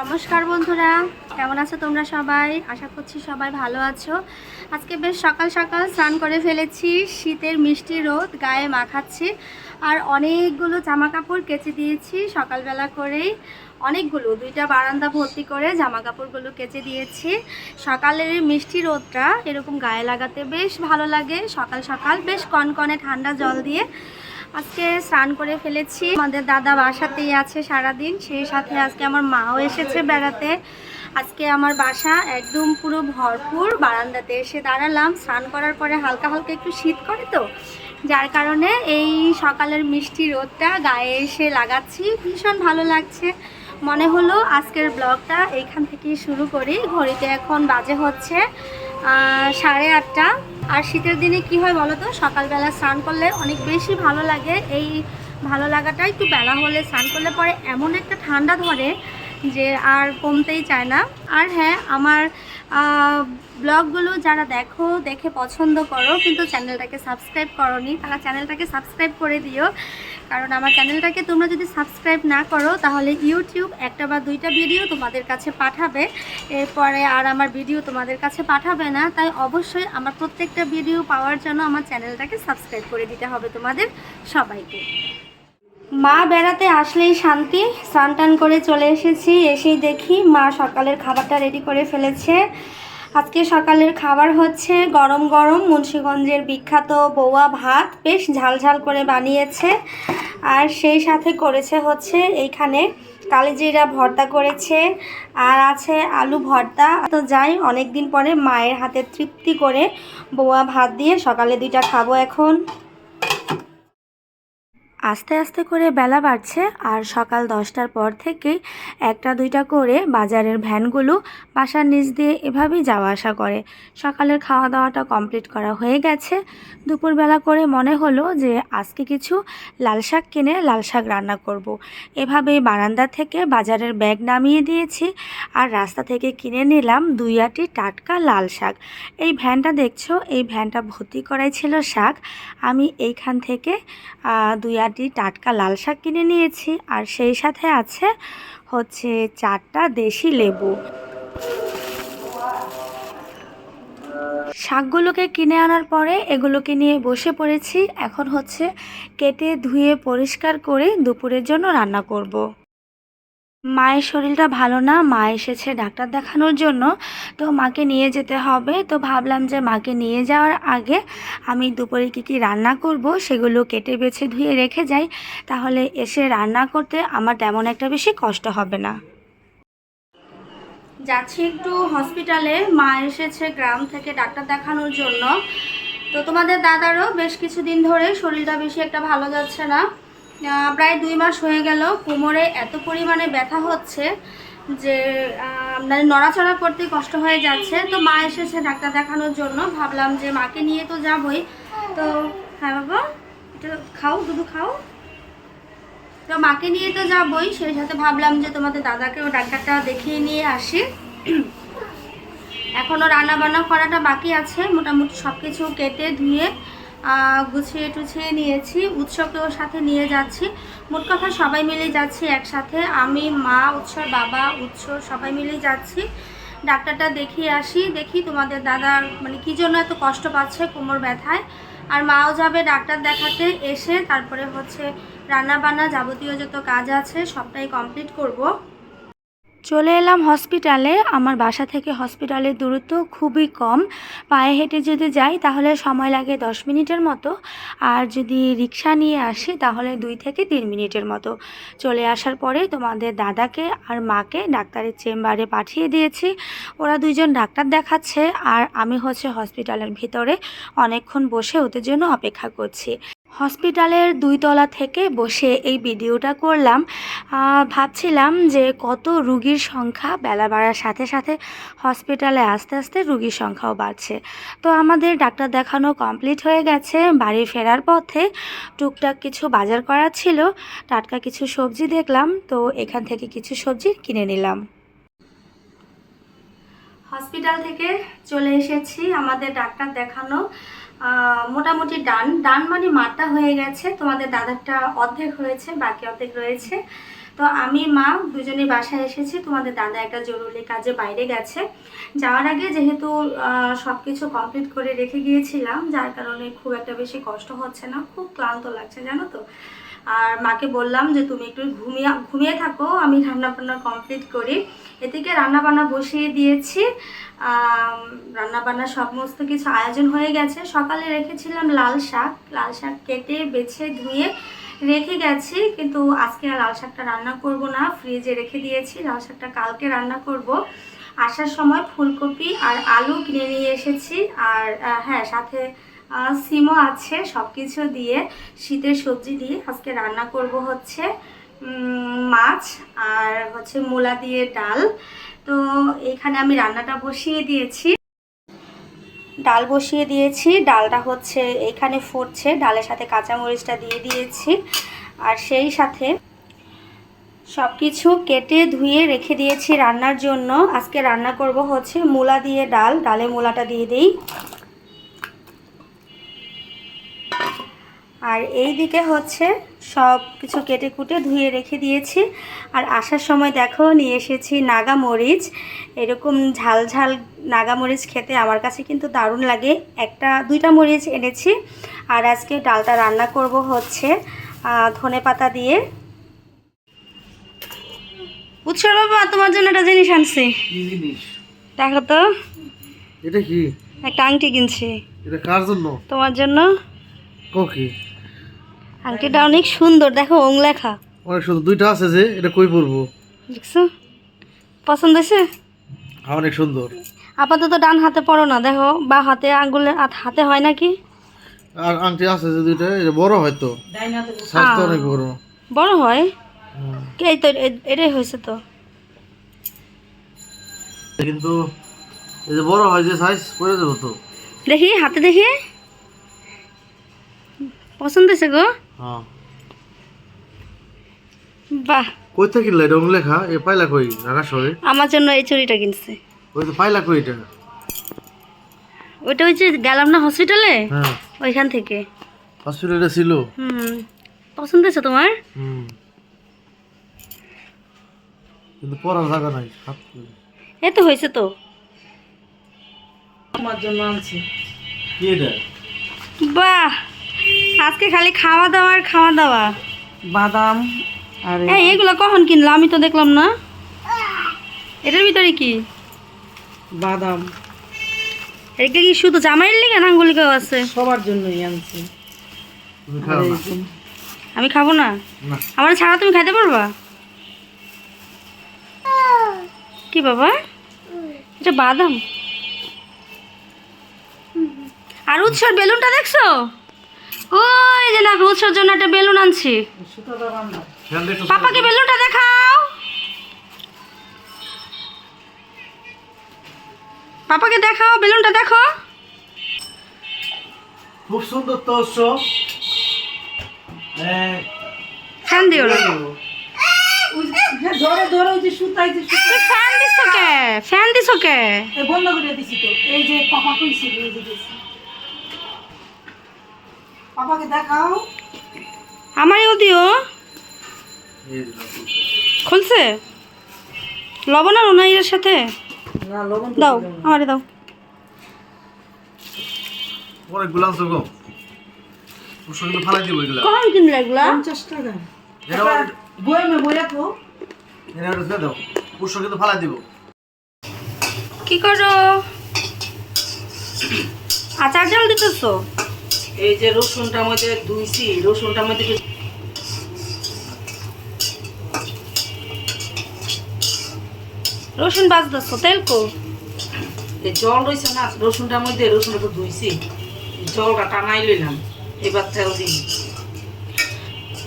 নমস্কার বন্ধুরা, কেমন আছো তোমরা সবাই? আশা করছি সবাই ভালো আছো। আজকে বেশ সকাল সকাল স্নান করে ফেলেছি, শীতের মিষ্টি রোদ, গায়ে মাখাচ্ছি, আর অনেকগুলো জামা কাপড় কেচে দিয়েছি সকালবেলা করেই। অনেকগুলো, দুইটা বারান্দা ভর্তি করে জামা কাপড়গুলো কেচে দিয়েছি। সকালের মিষ্টি রোদটা এরকম গায়ে লাগাতে বেশ ভালো লাগে। সকাল সকাল বেশ কনকনে ঠান্ডা জল দিয়ে আজকে স্নান করে ফেলেছি। আমাদের দাদা বাসাতেই আছে সারাদিন, সেই সাথে আজকে আমার মাও এসেছে বেড়াতে। আজকে আমার বাসা একদম পুরো ভরপুর বারান্দাতে এসে দাঁড়ালাম। স্নান করার পরে হালকা হালকা একটু শীত করে তো, যার কারণে এই সকালের মিষ্টি রোদটা গায়ে এসে লাগাচ্ছি। ভীষণ ভালো লাগছে। মনে হলো আজকের ব্লগটা এইখান থেকেই শুরু করি। ঘড়িতে এখন বাজে হচ্ছে সাড়ে আটটা। আর শীতের দিনে কি হয় বলো তো? সকালবেলা স্নান করলে অনেক বেশি ভালো লাগে। এই ভালো লাগাটা একটু বেলা হলে স্নান করলে পরে এমন একটা ঠান্ডা ধরে যে আর কমতেই চায় না। আর হ্যাঁ আমার ব্লগগুলো যারা দেখো, দেখে পছন্দ করো, কিন্তু চ্যানেলটাকে সাবস্ক্রাইব করনি, তারা চ্যানেলটাকে সাবস্ক্রাইব করে দিও। কারণ আমার চ্যানেলটাকে তোমরা যদি সাবস্ক্রাইব না করো, তাহলে ইউটিউব একটা বা দুইটা ভিডিও তোমাদের কাছে পাঠাবে। এরপরে আর আমার ভিডিও তোমাদের কাছে পাঠাবে না। তাই অবশ্যই আমার প্রত্যেকটা ভিডিও পাওয়ার জন্য আমার চ্যানেলটাকে সাবস্ক্রাইব করে দিতে হবে তোমাদের সবাইকে। মা বেড়াতে আসলেই শান্তি। স্নান টান করে চলে এসেছি, এসেই দেখি মা সকালের খাবারটা রেডি করে ফেলেছে। আজকে সকালের খাবার হচ্ছে গরম গরম মুন্সীগঞ্জের বিখ্যাত বৌয়া ভাত, বেশ ঝাল ঝাল করে বানিয়েছে। আর সেই সাথে করেছে হচ্ছে এইখানে কালিজিরা ভর্তা করেছে, আর আছে আলু ভর্তা। তো যাই অনেক দিন পরে মায়ের হাতে তৃপ্তি করে বৌয়া ভাত দিয়ে সকালে দুইটা খাব এখন। আস্তে আস্তে করে বেলা বাড়ছে আর সকাল দশটার পর থেকেই একটা দুইটা করে বাজারের ভ্যানগুলো বাসার নিচ দিয়ে এভাবেই যাওয়া আসা করে সকালের খাওয়া দাওয়াটা কমপ্লিট করা হয়ে গেছে দুপুরবেলা করে মনে হলো যে আজকে কিছু লাল শাক কিনে লাল শাক রান্না করব। এভাবেই বারান্দা থেকে বাজারের ব্যাগ নামিয়ে দিয়েছি আর রাস্তা থেকে কিনে নিলাম দুই আটি টাটকা লাল শাক। এই ভ্যানটা দেখছ? এই ভ্যানটা ভর্তি করাই ছিল শাক। আমি এইখান থেকে দুই আটি টাটকা লাল শাক কিনে নিয়েছি। আর সেই সাথে আছে হচ্ছে চারটা দেশি লেবু। শাকগুলোকে কিনে আনার পরে এগুলোকে নিয়ে বসে পড়েছি। এখন হচ্ছে কেটে ধুয়ে পরিষ্কার করে দুপুরের জন্য রান্না করব। মায়ের শরীরটা ভালো না, মা এসেছে ডাক্তার দেখানোর জন্য, তো মাকে নিয়ে যেতে হবে। তো ভাবলাম যে মাকে নিয়ে যাওয়ার আগে আমি দুপুরে কী কী রান্না করব সেগুলো কেটে বেছে ধুয়ে রেখে যাই। তাহলে এসে রান্না করতে আমার তেমন একটা বেশি কষ্ট হবে না। যাচ্ছি একটু হসপিটালে। মা এসেছে গ্রাম থেকে ডাক্তার দেখানোর জন্য। তো তোমাদের দাদারও বেশ কিছুদিন ধরে শরীরটা বেশি একটা ভালো যাচ্ছে না। প্রায় দুই মাস হয়ে গেল। কোমরে এত পরিমাণে ব্যথা হচ্ছে যে মানে নড়াচড়া করতে কষ্ট হয়ে যাচ্ছে। তো মা এসেছে ডাক্তার দেখানোর জন্য। ভাবলাম যে মাকে নিয়ে তো যাবই। তো হ্যাঁ বাবা এটা খাও, দুধু খাও। তো মাকে নিয়ে তো যাবই। সেই সাথে ভাবলাম যে তোমাদের দাদাকেও ডাক্তারটা দেখিয়ে নিয়ে আসি। এখনও রান্না বান্না করাটা বাকি আছে। মোটামুটি সব কিছু কেটে ধুয়ে গুছিয়ে টুছিয়ে নিয়েছি, উৎসবকেও সাথে নিয়ে যাচ্ছি। মোট কথা সবাই মিলে যাচ্ছি একসাথে। আমি, মা, উৎসর বাবা উৎস সবাই মিলেই যাচ্ছি। ডাক্তারটা দেখিয়ে আসি, দেখি তোমাদের দাদার মানে কী জন্য এত কষ্ট পাচ্ছে কোমর ব্যথায়। আর মাও যাবে ডাক্তার দেখাতে এসে তারপরে হচ্ছে রান্না বান্না যাবতীয় যত কাজ আছে সবটাই কমপ্লিট করব। চলে এলাম হসপিটালে। আমার বাসা থেকে হসপিটালের দূরত্ব খুবই কম। পায়ে হেঁটে যদি যাই, তাহলে সময় লাগে দশ মিনিটের মতো। আর যদি রিক্সা নিয়ে আসি, তাহলে দুই থেকে তিন মিনিটের মতো। চলে আসার পরে তোমাদের দাদাকে আর মাকে ডাক্তারের চেম্বারে পাঠিয়ে দিয়েছি। ওরা দুইজন ডাক্তার দেখাচ্ছে। আর আমি হচ্ছে হসপিটালের ভিতরে অনেকক্ষণ বসে ওদের জন্য অপেক্ষা করছি। হসপিটালের দুই তলা থেকে বসে এই ভিডিওটা করলাম। ভাবছিলাম যে কত রুগীর সংখ্যা বেলা বাড়ার সাথে সাথে হসপিটালে আস্তে আস্তে রুগীর সংখ্যাও বাড়ছে। তো আমাদের ডাক্তার দেখানো কমপ্লিট হয়ে গেছে, বাড়ি ফেরার পথে টুকটাক কিছু বাজার করা ছিল, টাটকা কিছু সবজি দেখলাম, তো এখান থেকে কিছু সবজি কিনে নিলাম। হসপিটাল থেকে চলে এসেছি, আমাদের ডাক্তার দেখানো মোটামুটি ডান ডান মানে মাটা হয়ে গেছে। তোমাদের দাদারটা অর্ধেক হয়েছে, বাকি অর্ধেক রয়েছে। তো আমি, মা দুজনে বাসায় এসেছি। তোমাদের দাদা একটা জরুরি কাজে বাইরে গেছে। যাওয়ার আগে যেহেতু সব কিছু কমপ্লিট করে রেখে গিয়েছিলাম, যার কারণে খুব একটা বেশি কষ্ট হচ্ছে না। খুব ক্লান্ত লাগছে, জানো তো? আর মাকে বললাম যে তুমি একটু ঘুমিয়ে ঘুমিয়ে থাকো, আমি রান্না বান্না কমপ্লিট করি। এদিকে রান্না বান্না বসিয়ে দিয়েছি। রান্না বান্না সমস্ত কিছু আয়োজন হয়ে গেছে। সকালে রেখেছিলাম লাল শাক। লাল শাক কেটে, বেছে, ধুয়ে রেখে গেছি। কিন্তু আজকে আর লাল শাকটা রান্না করব না। ফ্রিজে রেখে দিয়েছি। লাল শাকটা কালকে রান্না করব। আসার সময় ফুলকপি আর আলু কিনে নিয়ে এসেছি। আর হ্যাঁ সাথে সিমও আছে সব কিছু দিয়ে শীতের সবজি দিয়ে আজকে রান্না করব হচ্ছে মাছ আর হচ্ছে মূলা দিয়ে ডাল। তো এখানে আমি রান্নাটা বসিয়ে দিয়েছি। ডাল বসিয়ে দিয়েছি। ডালটা হচ্ছে এখানে ফুটছে। ডালের সাথে কাঁচামরিচটা দিয়ে দিয়েছি। আর সেই সাথে সব কিছু কেটে ধুয়ে রেখে দিয়েছি রান্নার জন্য। আজকে রান্না করব হচ্ছে মূলা দিয়ে ডাল। ডালে মূলাটা দিয়ে দিই। আর এই দিকে হচ্ছে সব কিছু কেটে কুটে ধুয়ে রেখে দিয়েছি। আর আসার সময় দেখো নিয়ে এসেছি নাগা মরিচ এরকম ঝাল ঝাল নাগা মরিচ খেতে আমার কাছে কিন্তু দারুণ লাগে। একটা দুইটা মরিচ এনেছি। আর আজকে ডালটা রান্না করব হচ্ছে ধনে পাতা দিয়ে। উৎসর বাবা তোমার জন্য একটা জিনিস আনছি। দেখো তো। এটা কি? একটা আংটি কিনছি। এটা কার জন্য? তোমার জন্য। কোকি আংটিটা অনেক সুন্দর। দেখো ওং লেখা। অনেক সুন্দর। দুইটা আছে যে এটা কই পরবো দেখছ? পছন্দ হয়েছে? অনেক সুন্দর। আপাতত ডান হাতে পড়ো না দেখো। বা হাতে আঙ্গুলে হাত- হাতে হয় নাকি? আর আংটি আছে যে দুইটা এটা বড় সাইজ তো। অনেক বড়। বড় হয়। এই তো এটাই হয়েছে তো। কিন্তু এই যে বড় হয় যে সাইজ পরে দেবো তো। দেখি হাতে দেখি। পছন্দ হয়েছে গো? হ্যাঁ। বাহ। কই থেকে কিনলে এটা লেখা এ পাইলা কই? ঢাকা শহরে আমার জন্য এই চুড়িটা কিনছে। ওই তো পাইলা কই এটা? ওইটা ওই যে গেলাম না হসপিটালে হ্যাঁ। ওইখান থেকে। হসপিটালে ছিল। হুম পছন্দ হয়েছে তোমার? হুম। কিন্তু পড়ার জায়গা নাই। এই তো হয়েছে তো। কি এটা? বাহ। আজকে খালি খাওয়া দাওয়া আর খাওয়া দাওয়া। বাদাম আর এই এগুলো কখন কিনলো? আমি তো দেখলাম না। এটার ভিতরে কি? বাদাম। এটা কি শুধু জামাইয়ের লিগে না আঙ্গুলিকেও আছে? সবার জন্যই আনছি। তুমি খাও না। আমি খাব না? না। আমার ছাড়া তুমি খাইতে পারবা? কি বাবা? এটা বাদাম। আর উৎসর বেলুনটা দেখছ? ওই যে দেখো উৎসর জন্য একটা বেলুন আনছি। পাপাকে বেলুনটা দেখাও। পাপাকে দেখাও বেলুনটা দেখো। খুব সুন্দর তো ফ্যান দিও না। হ্যাঁ ধরে ধরে ওই যে সুতাই যে ফ্যান দিছো কে? ফ্যান দিছো কে? বন্ধ করে দিছি তো। এই যে পাপা কইছিল এই যে পাপাকে দেখাও। আমারও দিও। খুলছে? লবণ আর সাথে? না লবণ তো দাও আমারে দাও। অনেক গুলাম তো গো। উৎস ফালাই দিব এগুলা। কখন কিনলে এগুলা? পঞ্চাশ টাকা। এটা বইমে বইয়া তো এটা ওটা দিয়ে দাও। কিন্তু ফালাই দিব। কি করো? আচার জল দিতেছো? এই যে রসুনটার মধ্যে ধুইছি রসুনটার মধ্যে রসুন বাজতেছো তেল কো? এই জল রয়েছে না রসুনটার মধ্যে রসুনটা তো ধুইছি। জলটা টানাই লইলাম এবার তেল দিই।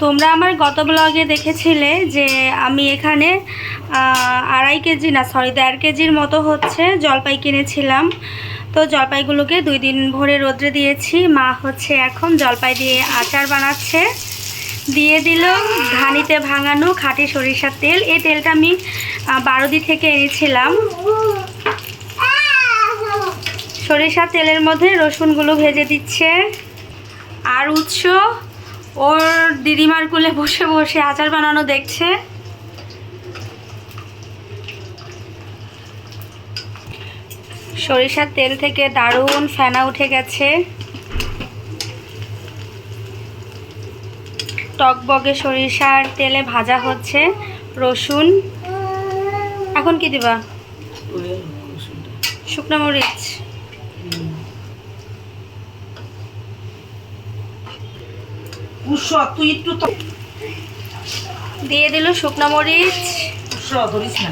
তোমরা আমার গত ব্লগে দেখেছিলে যে আমি এখানে আড়াই কেজি না সরি দেড় কেজির মতো হচ্ছে জলপাই কিনেছিলাম। তো জলপাইগুলোকে দুই দিন ভরে রোদ্রে দিয়েছি। মা হচ্ছে এখন জলপাই দিয়ে আচার বানাচ্ছে। দিয়ে দিল ঘানিতে ভাঙানো খাঁটি সরিষার তেল। এই তেলটা আমি বারোদি থেকে এনেছিলাম। সরিষার তেলের মধ্যে রসুনগুলো ভেজে দিচ্ছে। আর উৎস, ওর দিদিমার কুলে বসে বসে আচার বানানো দেখছে। সরিষার তেল থেকে দারুণ ফেনা উঠে গেছে। টকবগে সরিষার তেলে ভাজা হচ্ছে রসুন। এখন কি দিবা? শুকনো মরিচ। তুই একটু তো দিয়ে দিল শুকনো মরিচ। ধরিস না।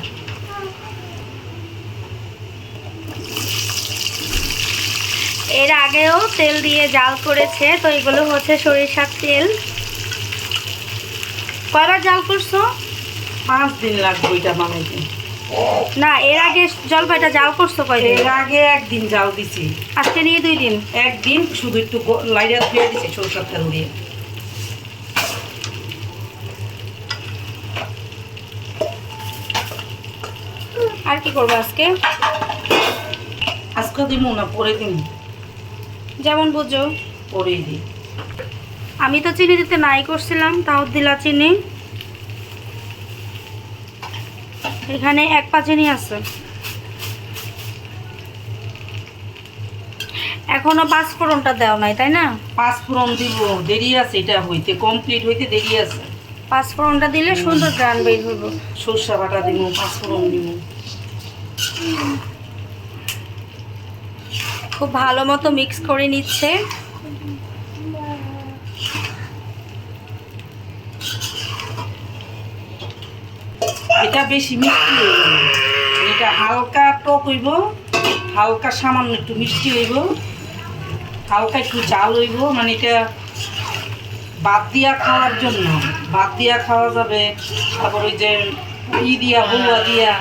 এর আগেও তেল দিয়ে জাল করেছে তো এগুলো হচ্ছে সরিষার তেল। কয়বার জাল করছ? পাঁচ দিন লাগবে ওইটা বানাইতে। না এর আগে জলপাইটা জাল করছ কয়দিন? এর আগে একদিন জাল দিছি। আজকে নিয়ে দুই দিন? একদিন শুধু একটু লাইরা ধুয়ে দিছি সরষের তেল দিয়ে। আর কি করব আজকে? আজকে দিমু না পরে দিন যেমন বুঝো। পরেই দিই। আমি তো চিনি দিতে নাই করছিলাম তাও দিলা চিনি। এখানে এক পা চিনি আছে। এখনও পাঁচ ফোড়নটা দেওয়া নাই তাই না? পাঁচ ফোড়ন দিব দেরি আছে এটা হইতে কমপ্লিট হইতে দেরি আছে। পাঁচ ফোড়নটা দিলে সুন্দর গ্রান বের হইব। সরষা বাটা দিব পাঁচ ফোড়ন দিব। খুব ভালো মতো মিক্স করে নিচ্ছে। এটা বেশি মিষ্টি এটা হালকা টক হইব, হালকা সামান্য একটু মিষ্টি হইব। হালকা একটু চাল হইব মানে এটা বাদ দিয়া খাওয়ার জন্য। বাদ দিয়া খাওয়া যাবে, তারপর ওই যে ই দিয়া বউয়া দিয়া।